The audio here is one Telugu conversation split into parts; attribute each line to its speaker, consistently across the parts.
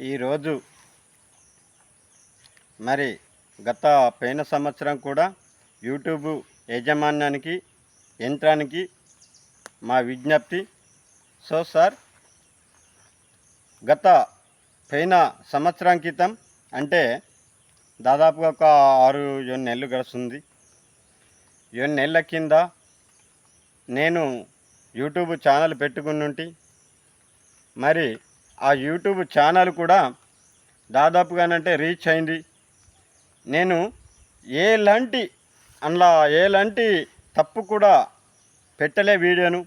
Speaker 1: ఈరోజు మరి గత పోయిన సంవత్సరం కూడా యూట్యూబ్ యాజమాన్యానికి యంత్రానికి మా విజ్ఞప్తి. సో సార్ గత పోయిన సంవత్సరం క్రితం అంటే దాదాపుగా ఒక ఆరు ఏడు నెలలు గడుస్తుంది. ఏడు నెలల కింద నేను యూట్యూబ్ ఛానల్ పెట్టుకున్నుంటి. మరి ఆ యూట్యూబ్ ఛానల్ కూడా దాదాపుగానంటే రీచ్ అయింది. నేను ఎలాంటి అందులో ఎలాంటి తప్పు కూడా పెట్టలే వీడియోను.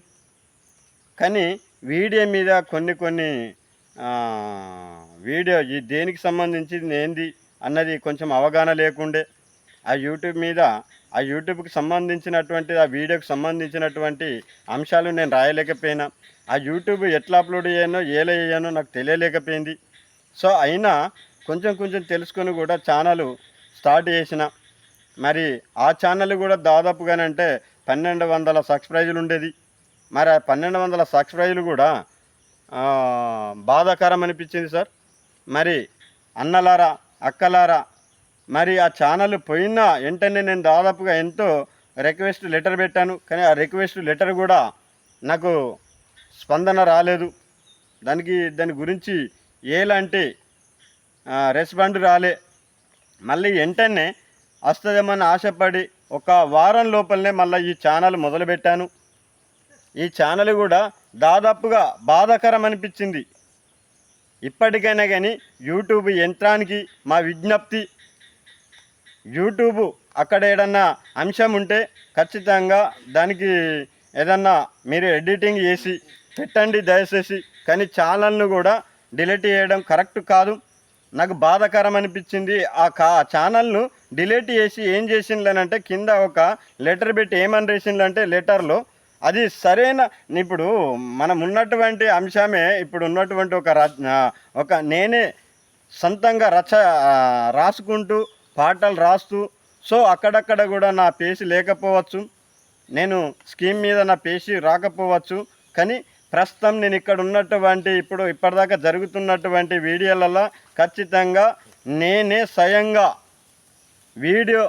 Speaker 1: కానీ వీడియో మీద కొన్ని కొన్ని వీడియో ఈ దేనికి సంబంధించింది ఏంది అన్నది కొంచెం అవగాహన లేకుండే. ఆ యూట్యూబ్ మీద ఆ యూట్యూబ్కి సంబంధించినటువంటి ఆ వీడియోకి సంబంధించినటువంటి అంశాలు నేను రాయలేకపోయినా. ఆ యూట్యూబ్ ఎట్లా అప్లోడ్ అయ్యానో ఏలా అయ్యానో నాకు తెలియలేకపోయింది. సో అయినా కొంచెం కొంచెం తెలుసుకొని కూడా ఛానల్ స్టార్ట్ చేసిన. మరి ఆ ఛానల్ కూడా దాదాపుగానంటే పన్నెండు వందల సబ్స్క్రైజులు ఉండేది. మరి ఆ పన్నెండు వందల సబ్స్క్రైజులు కూడా బాధాకరం అనిపించింది సార్. మరి అన్నలారా అక్కలారా మరి ఆ ఛానల్ పోయిన వెంటనే నేను దాదాపుగా ఎంతో రిక్వెస్ట్ లెటర్ పెట్టాను. కానీ ఆ రిక్వెస్ట్ లెటర్ కూడా నాకు స్పందన రాలేదు. దానికి దాని గురించి ఎలాంటి రెస్పాండ్ రాలే. మళ్ళీ వెంటనే వస్తుందేమని ఆశపడి ఒక వారం లోపలనే మళ్ళీ ఈ ఛానల్ మొదలుపెట్టాను. ఈ ఛానల్ కూడా దాదాపుగా బాధాకరం అనిపించింది. ఇప్పటికైనా కానీ యూట్యూబ్ యంత్రానికి మా విజ్ఞప్తి యూట్యూబ్ అక్కడ ఏదన్నా అంశం ఉంటే ఖచ్చితంగా దానికి ఏదన్నా మీరు ఎడిటింగ్ చేసి పెట్టండి దయచేసి. కానీ ఛానల్ను కూడా డిలీట్ చేయడం కరెక్ట్ కాదు. నాకు బాధాకరం అనిపించింది. ఆ కా ఛానల్ను డిలీట్ చేసి ఏం చేసిండ్లనంటే కింద ఒక లెటర్ పెట్టి ఏమని రాసిండ్లంటే లెటర్లో అది సరైన ఇప్పుడు మనం ఉన్నటువంటి అంశమే ఇప్పుడు ఉన్నటువంటి ఒక ఒక నేనే సొంతంగా రచ రాసుకుంటూ పాటలు రాస్తూ సో అక్కడక్కడ కూడా నా పేసి లేకపోవచ్చు. నేను స్కీమ్ మీద నా పేసి రాకపోవచ్చు. కానీ ప్రస్తుతం నేను ఇక్కడ ఉన్నటువంటి ఇప్పుడు ఇప్పటిదాకా జరుగుతున్నటువంటి వీడియోలలో ఖచ్చితంగా నేనే స్వయంగా వీడియో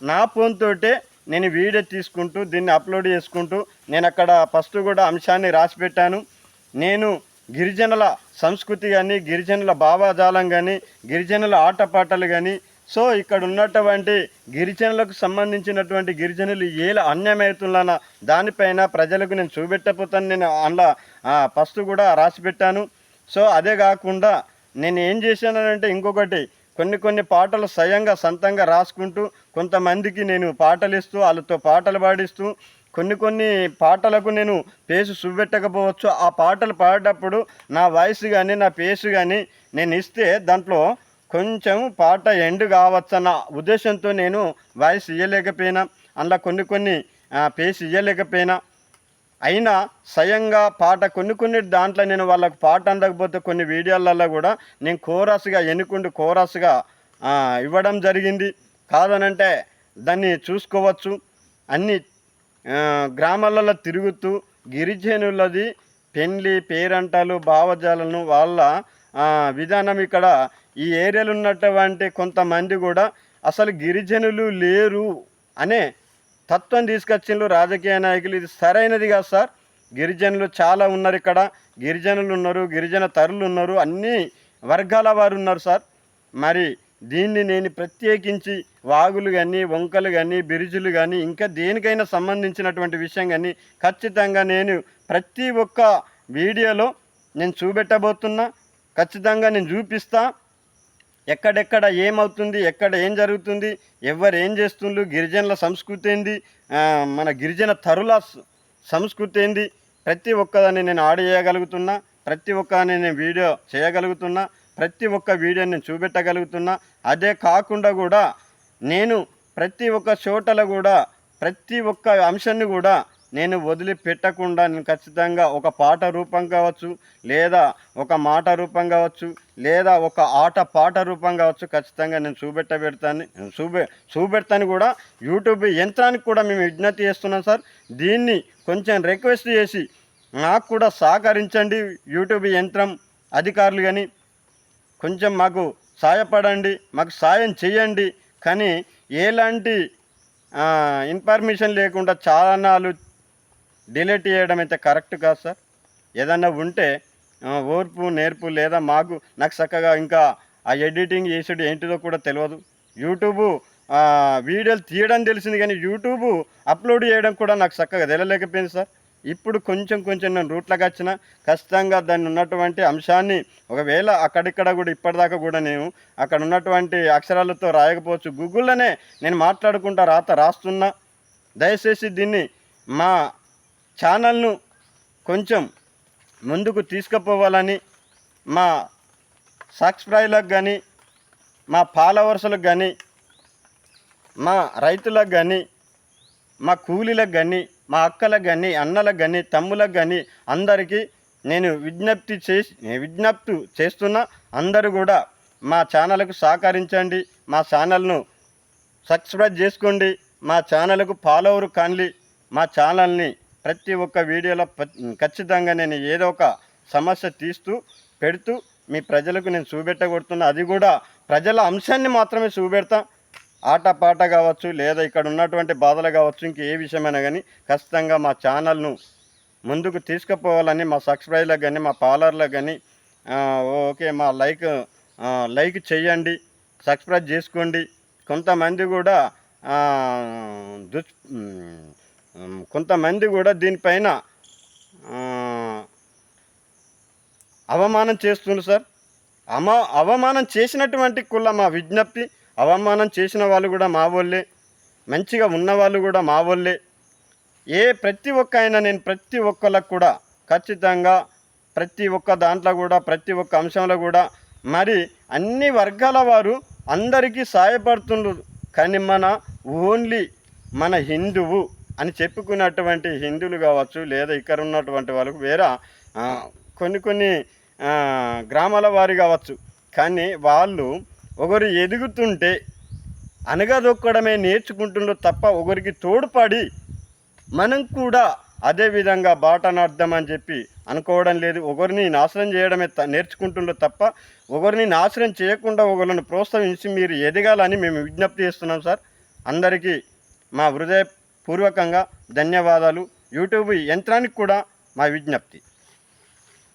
Speaker 1: నా ఫోన్ తోటే నేను వీడియో తీసుకుంటూ దీన్ని అప్లోడ్ చేసుకుంటూ నేను అక్కడ ఫస్ట్ కూడా అంశాన్ని రాసిపెట్టాను నేను గిరిజనుల సంస్కృతి కానీ గిరిజనుల భావాజాలం కానీ గిరిజనుల ఆటపాటలు కానీ సో ఇక్కడ ఉన్నటువంటి గిరిజనులకు సంబంధించినటువంటి గిరిజనులు ఏలా అన్యాయమవుతున్నా దానిపైన ప్రజలకు నేను చూపెట్టపోతాను నేను అందులో ఫస్ట్ కూడా రాసి పెట్టాను. సో అదే కాకుండా నేను ఏం చేశానంటే ఇంకొకటి కొన్ని కొన్ని పాటలు స్వయంగా సొంతంగా రాసుకుంటూ కొంతమందికి నేను పాటలు ఇస్తూ వాళ్ళతో పాటలు పాడిస్తూ కొన్ని కొన్ని పాటలకు నేను పేసు చూపెట్టకపోవచ్చు. ఆ పాటలు పాడేటప్పుడు నా వాయిస్ కానీ నా పేసు కానీ నేను ఇస్తే దాంట్లో కొంచెం పాట ఎండ్ కావచ్చన్న ఉద్దేశంతో నేను వాయిస్ ఇవ్వలేకపోయినా అందులో కొన్ని కొన్ని పేస్ ఇయ్యలేకపోయినా. ఇవ్వలేకపోయినా అయినా స్వయంగా పాట కొన్ని కొన్ని దాంట్లో నేను వాళ్ళకు పాట అందకపోతే కొన్ని వీడియోలలో కూడా నేను కోరస్గా ఎన్నుకుంటూ కోరస్గా ఇవ్వడం జరిగింది. కాదనంటే దాన్ని చూసుకోవచ్చు. అన్ని గ్రామాలలో తిరుగుతూ గిరిజనులది పెండ్లి పేరంటాలు భావజాలను వాళ్ళ విధానం ఇక్కడ ఈ ఏరియాలో ఉన్నటువంటి కొంతమంది కూడా అసలు గిరిజనులు లేరు అనే తత్వం తీసుకొచ్చిండ్రు రాజకీయ నాయకులు. ఇది సరైనది కాదు సార్. గిరిజనులు చాలా ఉన్నారు ఇక్కడ. గిరిజనులు ఉన్నారు గిరిజన తరులు ఉన్నారు అన్ని వర్గాల వారు ఉన్నారు సార్. మరి దీన్ని నేను ప్రత్యేకించి వాగులు కానీ వంకలు కానీ బిరుజులు కానీ ఇంకా దేనికైనా సంబంధించినటువంటి విషయం కానీ ఖచ్చితంగా నేను ప్రతి ఒక్క వీడియోలో నేను చూపెట్టబోతున్నా. ఖచ్చితంగా నేను చూపిస్తా. ఎక్కడెక్కడ ఏమవుతుంది ఎక్కడ ఏం జరుగుతుంది ఎవరు ఏం చేస్తుండ్రు గిరిజనుల సంస్కృతి ఏంది మన గిరిజన తరుల సంస్కృతి ఏంది ప్రతి ఒక్కదాన్ని నేను ఆడ చేయగలుగుతున్నా ప్రతి ఒక్కదాన్ని నేను వీడియో చేయగలుగుతున్నా ప్రతి ఒక్క వీడియోని నేను చూపెట్టగలుగుతున్నా. అదే కాకుండా కూడా నేను ప్రతి ఒక్క చోటలో కూడా ప్రతి ఒక్క అంశాన్ని కూడా నేను వదిలిపెట్టకుండా నేను ఖచ్చితంగా ఒక పాట రూపం కావచ్చు లేదా ఒక మాట రూపం కావచ్చు లేదా ఒక ఆట పాట రూపం కావచ్చు ఖచ్చితంగా నేను చూపెట్టబెడతాను. చూపె చూపెడతాను కూడా. యూట్యూబ్ యంత్రానికి కూడా మేము విజ్ఞప్తి చేస్తున్నాం సార్. దీన్ని కొంచెం రిక్వెస్ట్ చేసి నాకు కూడా సహకరించండి యూట్యూబ్ యంత్రం అధికారులు కానీ కొంచెం మాకు సాయపడండి మాకు సాయం చేయండి. కానీ ఎలాంటి ఇన్ఫర్మేషన్ లేకుండా ఛానల్ డిలీట్ చేయడం అయితే కరెక్ట్ కాదు సార్. ఏదన్నా ఉంటే ఓర్పు నేర్పు లేదా మాకు నాకు చక్కగా ఇంకా ఆ ఎడిటింగ్ చేసేది ఏంటిదో కూడా తెలియదు. యూట్యూబ్ వీడియోలు తీయడం తెలిసింది కానీ యూట్యూబ్ అప్లోడ్ చేయడం కూడా నాకు చక్కగా తెలియలేకపోయింది సార్. ఇప్పుడు కొంచెం కొంచెం నేను రూట్లోకి వచ్చిన ఖచ్చితంగా దాన్ని ఉన్నటువంటి అంశాన్ని ఒకవేళ అక్కడిక్కడ కూడా ఇప్పటిదాకా కూడా నేను అక్కడ ఉన్నటువంటి అక్షరాలతో రాయకపోవచ్చు గూగుల్లోనే నేను మాట్లాడుకుంటా రాత రాస్తున్నా. దయచేసి దీన్ని మా ఛానల్ను కొంచెం ముందుకు తీసుకుపోవాలని మా సబ్స్క్రైబర్లకు కానీ మా ఫాలోవర్స్లకు కానీ మా రైతులకు కానీ మా కూలీలకు కానీ మా అక్కలకు కానీ అన్నలకు కానీ తమ్ములకు కానీ అందరికీ నేను విజ్ఞప్తి చేసి విజ్ఞప్తి చేస్తున్న. అందరూ కూడా మా ఛానల్కు సహకరించండి. మా ఛానల్ను సబ్స్క్రైబ్ చేసుకోండి. మా ఛానల్కు ఫాలోవర్ కానీ మా ఛానల్ని ప్రతి ఒక్క వీడియోలో ఖచ్చితంగా నేను ఏదో ఒక సమస్య తీస్తూ పెడుతూ మీ ప్రజలకు నేను చూపెట్టగొడుతున్నా. అది కూడా ప్రజల అంశాన్ని మాత్రమే చూపెడతా. ఆట పాట కావచ్చు లేదా ఇక్కడ ఉన్నటువంటి బాధలు కావచ్చు ఇంక ఏ విషయమైనా కానీ ఖచ్చితంగా మా ఛానల్ను ముందుకు తీసుకుపోవాలని మా సబ్స్క్రైబర్లకు కానీ మా ఫాలోవర్లకు కానీ ఓకే మా లైక్ లైక్ చేయండి సబ్స్క్రైబ్ చేసుకోండి. కొంతమంది కూడా దుష్ కొంతమంది కూడా దీనిపైన అవమానం చేస్తున్నారు సార్. అమా అవమానం చేసినటువంటి కుల మా విజ్ఞప్తి అవమానం చేసిన వాళ్ళు కూడా మా వాళ్ళే మంచిగా ఉన్నవాళ్ళు కూడా మా వాళ్ళే. ఏ ప్రతి ఒక్క అయినా నేను ప్రతి ఒక్కళ్ళకు కూడా ఖచ్చితంగా ప్రతి ఒక్క దాంట్లో కూడా ప్రతి ఒక్క అంశంలో కూడా మరి అన్ని వర్గాల వారు అందరికీ సహాయపడుతుండ్రు కానీ మన ఓన్లీ మన హిందువు అని చెప్పుకున్నటువంటి హిందువులు కావచ్చు లేదా ఇక్కడ ఉన్నటువంటి వాళ్ళకు వేరే కొన్ని కొన్ని గ్రామాల వారి కావచ్చు. కానీ వాళ్ళు ఒకరు ఎదుగుతుంటే అనగదొక్కడమే నేర్చుకుంటుండ్రు తప్ప ఒకరికి తోడ్పడి మనం కూడా అదే విధంగా బాటనర్థం అని చెప్పి అనుకోవడం లేదు. ఒకరిని నాశనం చేయడమే త- నేర్చుకుంటుండ్రు తప్ప ఒకరిని నాశనం చేయకుండా ఒకరిని ప్రోత్సహించి మీరు ఎదగాలని మేము విజ్ఞప్తి చేస్తున్నాం సార్. అందరికీ మా హృదయ పూర్వకంగా ధన్యవాదాలు. యూట్యూబ్ యంత్రానికి కూడా మా విజ్ఞప్తి.